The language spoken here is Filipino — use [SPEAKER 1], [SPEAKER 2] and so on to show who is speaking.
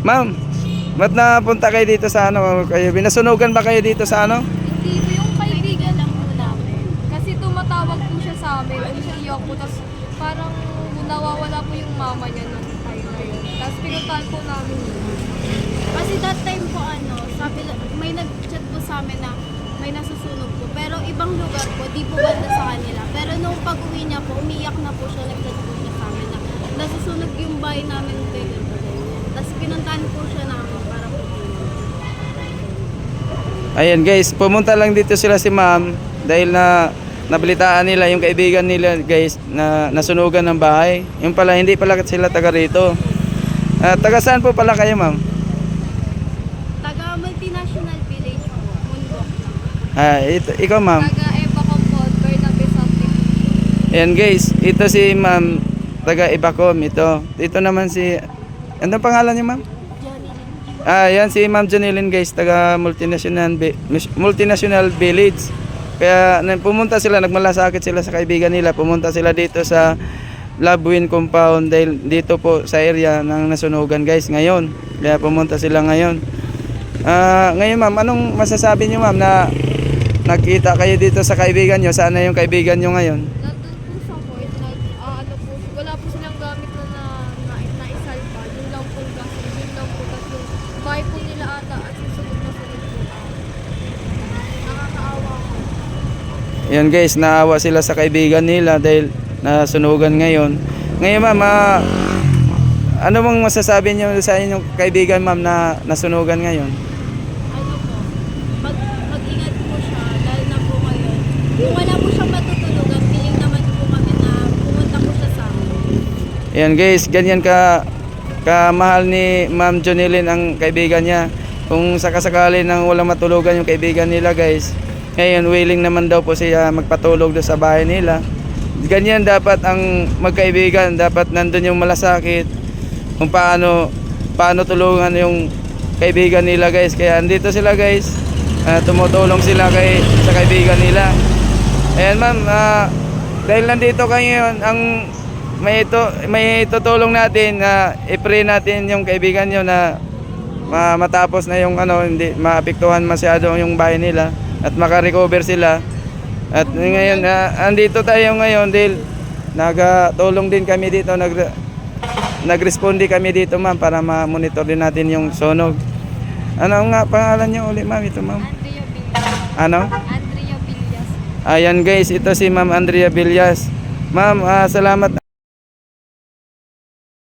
[SPEAKER 1] Ma'am, ba't napunta kayo dito sa ano? Kayo, binasunugan ba kayo dito sa ano?
[SPEAKER 2] Hindi po yung kaibigan lang po namin. Kasi tumatawag po siya sa amin, umiiyak po, tapos parang nawawala po yung mama niya nung time na yun. Tapos pinuntahan po namin yun.
[SPEAKER 3] Kasi that time po ano, sabi, may nag-chat po sa amin na may nasusunog po. Pero ibang lugar po, di po banda sa kanila. Pero nung pag-uwi niya po, umiyak na po siya, nag-chat po siya sa amin na nasusunog yung bahay namin kay ganito ganyan. Tapos pinuntahan po siya namin para po
[SPEAKER 1] Ayan guys, pumunta lang dito sila si ma'am dahil na nabalitaan nila yung kaibigan nila guys na nasunugan ng bahay. Yung pala, hindi pala sila taga rito. Ah, taga saan po pala kayo ma'am?
[SPEAKER 3] Taga multinational village po, lang.
[SPEAKER 1] Ah, ito, ikaw ma'am.
[SPEAKER 2] Taga Eva Compod, Bernabe something.
[SPEAKER 1] Ayan guys, ito si ma'am taga Ibacom ito. Ito naman si ano pangalan niya ma'am? Ah, yan si Ma'am Janilyn guys, taga multinational multinational village. Kaya pumunta sila, nagmalasakit sila sa kaibigan nila. Pumunta sila dito sa Labwin compound dahil dito po sa area ng nasunugan guys ngayon. Kaya pumunta sila ngayon. Ah, ngayon ma'am, anong masasabi niyo ma'am na nakita kayo dito sa kaibigan niyo? Saan na yung kaibigan niyo ngayon?
[SPEAKER 2] Nandun po sa court, nag, ah, ano po, wala po silang gamit na na, na, na isalpa. Yun lang po kasi, yun lang po. Tapos yung bahay po nila ata at yung sunod na sunod po. Nakakaawa ko.
[SPEAKER 1] Yan guys, naawa sila sa kaibigan nila dahil nasunugan ngayon. Ngayon ma'am, ah, ano bang masasabi niyo sa inyong kaibigan ma'am na nasunugan ngayon?
[SPEAKER 3] ano po, mag, mag-ingat po siya, dahil na po ngayon. Kung wala po siyang matutulugan, piling naman po kami na pumunta po siya sa amin.
[SPEAKER 1] Yan guys, ganyan ka kamahal ni Ma'am Jonilyn ang kaibigan niya. Kung sakasakali nang walang matulugan yung kaibigan nila guys, ngayon willing naman daw po siya magpatulog doon sa bahay nila. Ganyan dapat ang magkaibigan, dapat nandun yung malasakit kung paano paano tulungan yung kaibigan nila guys. Kaya andito sila guys, ah, tumutulong sila kay sa kaibigan nila. Ayan ma'am, ah, dahil nandito kayo ngayon, ang may ito may tutulong natin na i-pray natin yung kaibigan nyo na ma- matapos na yung ano hindi maapektuhan masyado yung bahay nila at makarecover sila. At ngayon ah, andito tayo ngayon dahil nagatulong din kami dito nag nagresponde kami dito ma'am para ma-monitor din natin yung sunog. Ano nga pangalan niyo ulit ma'am ito ma'am?
[SPEAKER 2] Andrea Villas.
[SPEAKER 1] Ano?
[SPEAKER 2] Andrea Villas.
[SPEAKER 1] Ayan guys, ito si Ma'am Andrea Villas. Ma'am, ah, salamat